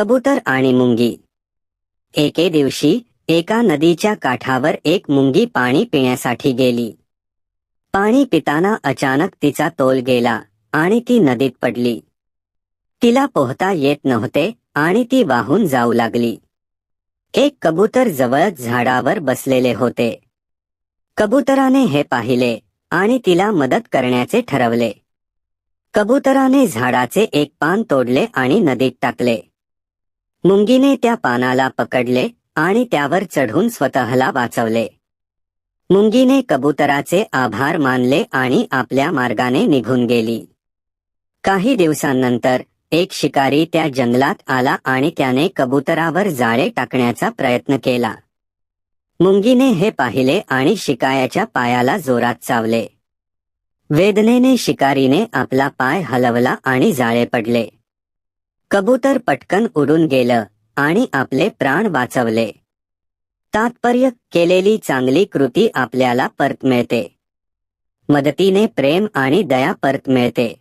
कबूतर आणि मुंगी. एके दिवशी एका नदीच्या काठावर एक मुंगी पाणी पिण्यासाठी गेली. पाणी पिताना अचानक तिचा तोल गेला आणि ती नदीत पडली. तिला पोहता येत नव्हते आणि ती वाहून जाऊ लागली. एक कबूतर जवळच झाडावर बसलेले होते. कबूतराने हे पाहिले आणि तिला मदत करण्याचे ठरवले. कबूतराने झाडाचे एक पान तोडले आणि नदीत टाकले. मुंगीने त्या पानाला पकडले आणि त्यावर चढून स्वतःला वाचवले. मुंगीने कबूतराचे आभार मानले आणि आपल्या मार्गाने निघून गेली. काही दिवसांनंतर एक शिकारी त्या जंगलात आला आणि त्याने कबूतरावर जाळे टाकण्याचा प्रयत्न केला. मुंगीने हे पाहिले आणि शिकायाच्या पायाला जोरात चावले. वेदनेने शिकारीने आपला पाय हलवला आणि जाळे पडले. कबूतर पटकन उडून गेलं आणि आपले प्राण वाचवले. तात्पर्य केलेली चांगली कृती आपल्याला परत मिळते. मदतीने प्रेम आणि दया परत मिळते.